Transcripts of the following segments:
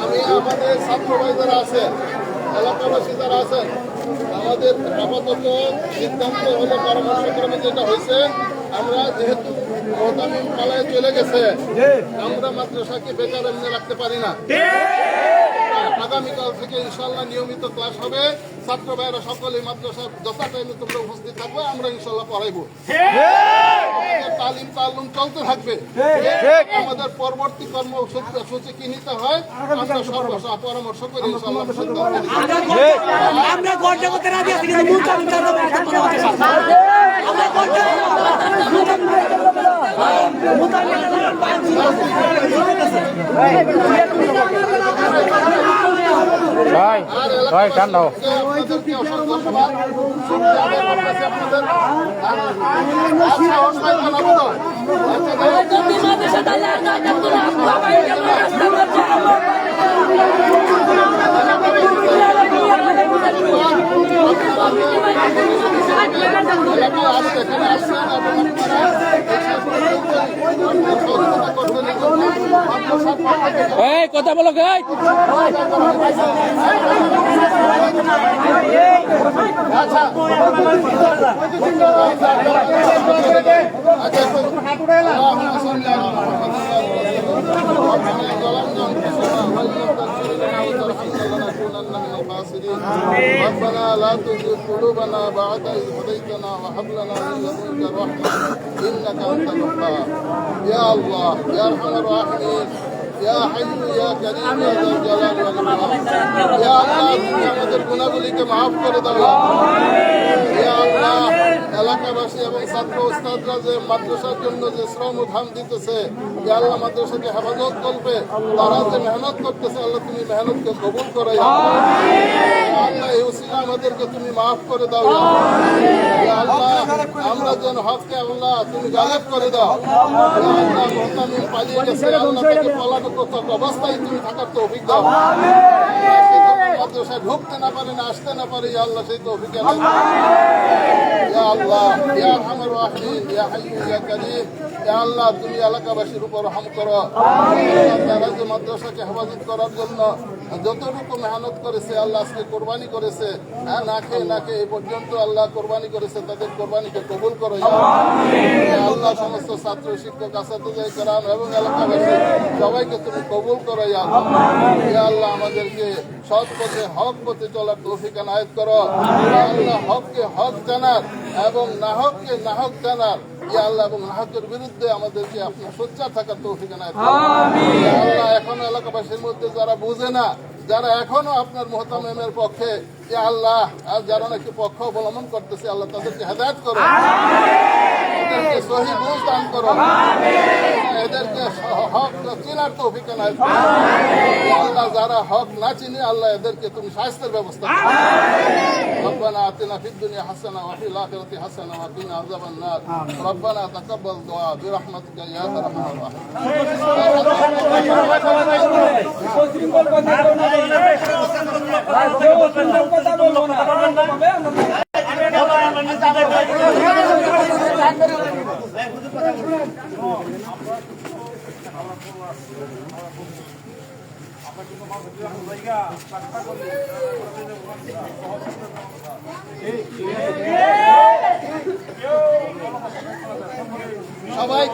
আমি আমাদের ছাত্র ভাই যারা আছেন এলাকাবাসী যারা আছেন আমাদের আপাতত সিদ্ধান্ত হলে পরামর্শ যেটা হয়েছে আমরা যেহেতু মোহতামিম চলে গেছে আমরা মাদ্রাসাকে বেকার এমনি রাখতে পারি না। আগামীকাল থেকে ইনশাল্লাহ নিয়মিত ক্লাস হবে। ছাত্র ভাইয়েরা সকলে মাদ্রাসার যথা টাইমে তোমরা উপস্থিত থাকবে আমরা ইনশাল্লাহ পড়াইবো। তালিম তালুম চলতে থাকবে। আমাদের পরবর্তী কর্মসূচি কি নিতে হয় আমরা সব পরামর্শ করে ইনশাল্লাহ আমরা গর্জা করতে রাজি আছি কিন্তু আমরা গর্জা ভাই ঠান্ডা হোক। আপনাদেরকে অসংখ্য ধন্যবাদ। আশা করতেছি আপনাদের আচ্ছা, অসহায় জানাব তো। আচ্ছা, যাই হোক। এলাকায় আসছে, এখানে আসছেন এবং আপনারা এই সহযোগিতা করবেন এই জন্য মাদ্রাসার পক্ষ থেকে এই কথা বলো গাই আচ্ছা। ربنا ظلمنا انفسنا وان لم تغفر لنا وترحمنا لنكونن من الخاسرين ربنا لا تزغ قلوبنا بعد إذ هديتنا وهب لنا من لدنك رحمة إنك أنت الوهاب يا الله يا أرحم الراحمين يا حي يا كريم يا ذا الجلال والإكرام يا الله তুমি আমাদের গুনাহগুলিকে মাফ করে দাও ইয়া আল্লাহ এলাকাবাসী এবং ছাত্র উস্তাদরা যে মাদ্রাসার জন্য যে শ্রম ও ধান দিতেছে ইয়া আল্লাহ মাদ্রাসাকে হেফাজত করবে তারা যে মেহনত করতেছে আল্লাহ তুমি মেহনতকে কবুল করো আল্লাহ। ইয়া এই উসিলা আমাদেরকে তুমি মাফ করে দাও আল্লাহ। আমরা যেন হককে আল্লাহ তুমি গায়েব করে দাও আল্লাহ মোহতামিম পালিয়ে গেছে আল্লাহ তাকে পলাতক অবস্থায় তুমি থাকার তো অভিজ্ঞ ঢুকতে না পারে না আসতে না পারে, ইয়া আল্লাহ সেই তো অভিজ্ঞ ইয়া আল্লাহ, ইয়া ইয়া হাইয়্যু ইয়া কারীম, ইয়া আল্লাহ, তুমি এলাকাবাসীর উপর রহম করো। তারা যে মাদ্রাসাকে হেফাজত করার জন্য যতটুকু মেহনত করেছে, আল্লাহ আজকে কোরবানি করেছে। হ্যাঁ না খেয়ে না খেয়ে, এই পর্যন্ত আল্লাহ কোরবানি করেছে, তাদের কোরবানিকে কবুল করো আল্লাহ। সমস্ত ছাত্র, শিক্ষক আসাদুজাই করাম এবং এলাকাবাসী, সবাইকে তুমি কবুল করো আল্লাহ। আমাদেরকে সৎ পথে হক পথে চলার তৌফিক আনায়ত করো। আল্লাহ হককে হক জানার এবং নাহককে নাহক জানার ইয়া আল্লাহ এবং নাহকের বিরুদ্ধে আমাদেরকে আপনার সোচ্চার থাকার তৌফিক আনায়ত করো। আল্লাহ এখন এলাকাবাসীর মধ্যে যারা বুঝে না যারা এখনো আপনার মোহতামেমের পক্ষে ইয়া আল্লাহ আর যারা নাকি পক্ষ অবলম্বন করতেছে আল্লাহ তাদেরকে হেদায়ত করো এদেরকে সহি বুঝ দান করো এদেরকে হ- হক চিনার তৌফিক আনায়ত করো ইয়া আল্লাহ যারা হক না চিনে আল্লাহ এদেরকে তুমি স্বাস্থ্যের ব্যবস্থা করো ربنا آتنا في الدنيا حسنة وفي الآخرة حسنة وقنا عذاب النار ربنا تقبل دعاء برحمتك يا أرحم الراحمين সবাইকে বইলে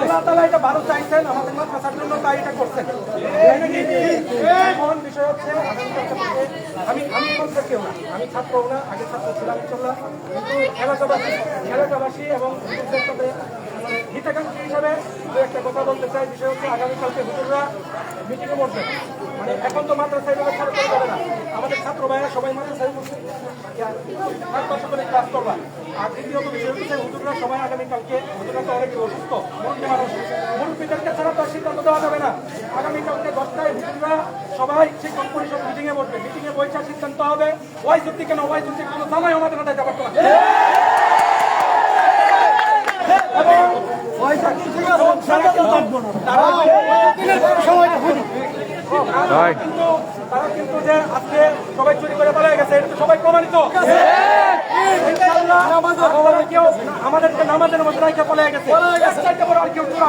আল্লাহ তালা এটা ভালো চাইছেন আমাদের মাদ্রাসার জন্য তাই এটা করছেন এখন বিষয় হচ্ছে আমি আমি না আমি ছাত্র না আগে ছাত্র ছিলাম ইনশাল্লাহ কিন্তু এলাকাবাসী এবং হিতাকাঙ্ক্ষী হিসাবে দু একটা কথা বলতে চাই, বিষয় হচ্ছে আগামীকালকে হুজুররা মিটিংয়ে বসবেন মানে এখন তো মাদ্রাসায় ছাড় করা যাবে না। আমাদের ছাত্র ভাইরা সবাই মাদ্রাসায় বসে পাঁচ বছর করে ক্লাস করবা। আর দ্বিতীয়ত বিষয় হচ্ছে হুজুররা সবাই আগামীকালকে হুজুররা তো অনেক অসুস্থ মুরব্বী মানুষ মুরব্বীদেরকে ছাড়া তো আর সিদ্ধান্ত দেওয়া যাবে না। আগামীকালকে দশটায় হুজুররা সবাই শিক্ষক পরিষদ মিটিংয়ে বসবে। মিটিংয়ে বৈশাখ সিদ্ধান্ত হবে। ওয়াই চুক্তি কেন? ওয়াই চুক্তি কোনো সময় আমাদের মাথায় যাবার কথা এবং ওয়াইশাখ ভাই কিন্তু তারা কিন্তু যে আজকে সবাই চুরি করে পালিয়ে গেছে সবাই প্রমাণিত আমাদেরকে নামাজের মধ্যে রাখে পালিয়ে গেছে আর কেউ চোর